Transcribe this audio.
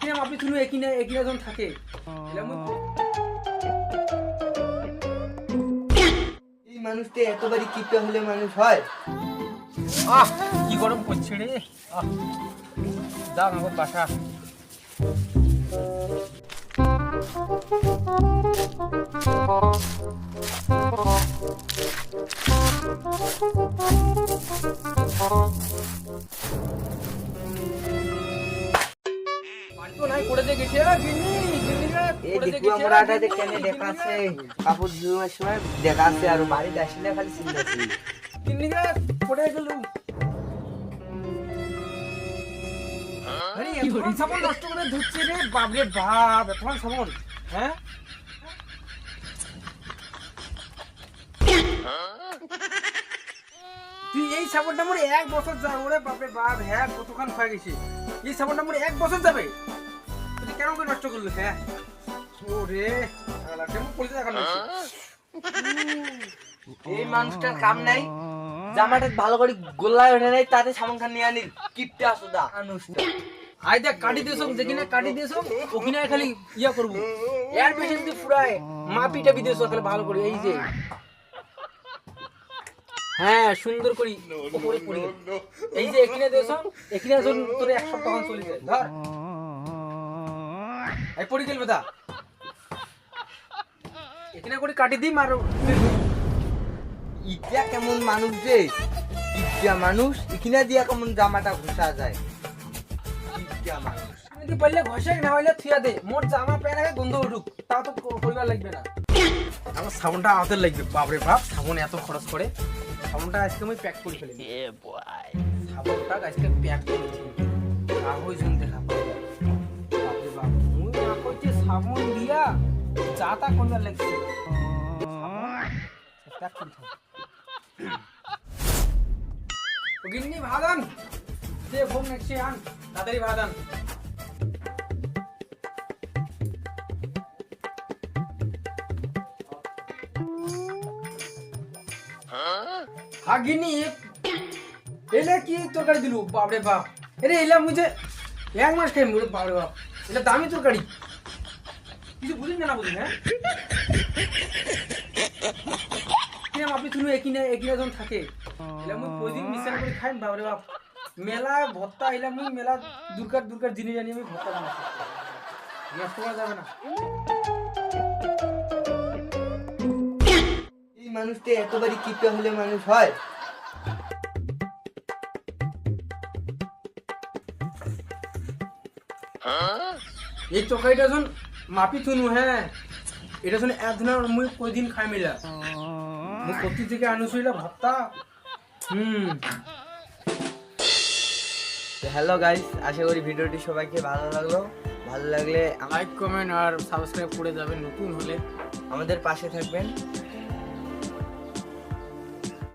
কিনা আপনি তুমি একিনা একিনা জন থাকে। এই মানুষটা এতবারই কিপটা হলে মানুষ হয়। আহ কি গরম পড়ছে রে। আহ যা আমার বাসা। বাড়িতে এই করে দিয়ে দেখু গেছে, আমরা আ, আটাতে গিন্নি, কেন দেখাচ্ছে। কাপড় ধুয়ার সময় দেখাচ্ছে আর বাড়িতে আসলে খালি চিন্তাছি গিন্নিরা পড়ে গেল। আরে এতক্ষণ সাবন নষ্ট করে ধুচ্ছে রে বাপরে বাপ এতক্ষণ সাবন হ্যাঁ? তুই এই সাবনটা মোর এক বছর যাবে ওরে বাপরে বাপ হ্যাঁ কতক্ষণ হয়ে গেছে। এই সাবনটা মোর এক বছর যাবে। কেন করে নষ্ট করলি হ্যাঁ ওরে কেমন পড়েছে এখন এই মানুষটার কাম নাই। জামাটা ভালো করে গোল্লায় ওঠে নাই তাতে সামান খান নিয়ে আনি। কিপটা আসুদা মানুষটা আই দেখ কাটি দিয়েছ দেখি না কাটি দিয়েছ ওখানে খালি ইয়া করব। এর বেশি যদি ফুরায় মাপি টাপি দিয়েছ খালি ভালো করে এই যে। হ্যাঁ সুন্দর করি উপরে পড়ি এই যে এখানে দিয়েছ এখানে তোর এক সপ্তাহ চলে যায় ধর। এই পড়ি গেল বেদা এখানে করে কাটি দিই মারো। ইটা কেমন মানুষ ইটা মানুষ ইকিনা দিয়া কেমন জামাটা ঘষা যায়? ইটা মানুষ। যদি পারলে ঘষে না হইলে থুয়া দে। মোর জামা প্যান্ট আগে গন্ধ উঠুক তাও তো পরিবার লাগবে না। আমার সাবনটা হাতে লাগবে বাপরে বাপ সাবন এত খরচ করে। সাবনটা আজকে আমি প্যাক করে ফেলি সাবনটা আজকে প্যাক দেখা সাবন দিয়া যাতা কোন লাগছে গিন্নি ভাদান দে ফোন নেক্সট আন, তাড়াতাড়ি ভাদান। আগিনি এলে কি তরকারি দিলু? বাপরে বাপ। এরে এলা মুঝে এক মাস খাই বাপরে বাপ। এটা দামি তরকারি। কিছু বুঝিস না বুঝিস হ্যাঁ? কিনা আপনি তুমি একিনে একিনে যখন থাকে এলা মুই প্রতিদিন মিশন করে খাই বাপরে বাপ। মেলা ভত্তা মুই মেলা দুর্গার দুর্গার জিনিস জানি আমি ভত্তা বানাচ্ছি নষ্ট করা যাবে না। এই মানুষটা এতবারই কিপটা হলে মানুষ হয়? এই তরকারিটা যখন মাপি থুনু হ্যাঁ। এটা শুনে এক দিনের মুই কয়দিন খাই মিলা মুই কতি থেকে আনুছিলা ভাতটা। হুম। হ্যালো গাইস আশা করি ভিডিওটি সবাইকে ভালো লাগল। ভালো লাগলে লাইক কমেন্ট আর সাবস্ক্রাইব করে যাবেন নতুন হলে। আমাদের পাশে থাকবেন।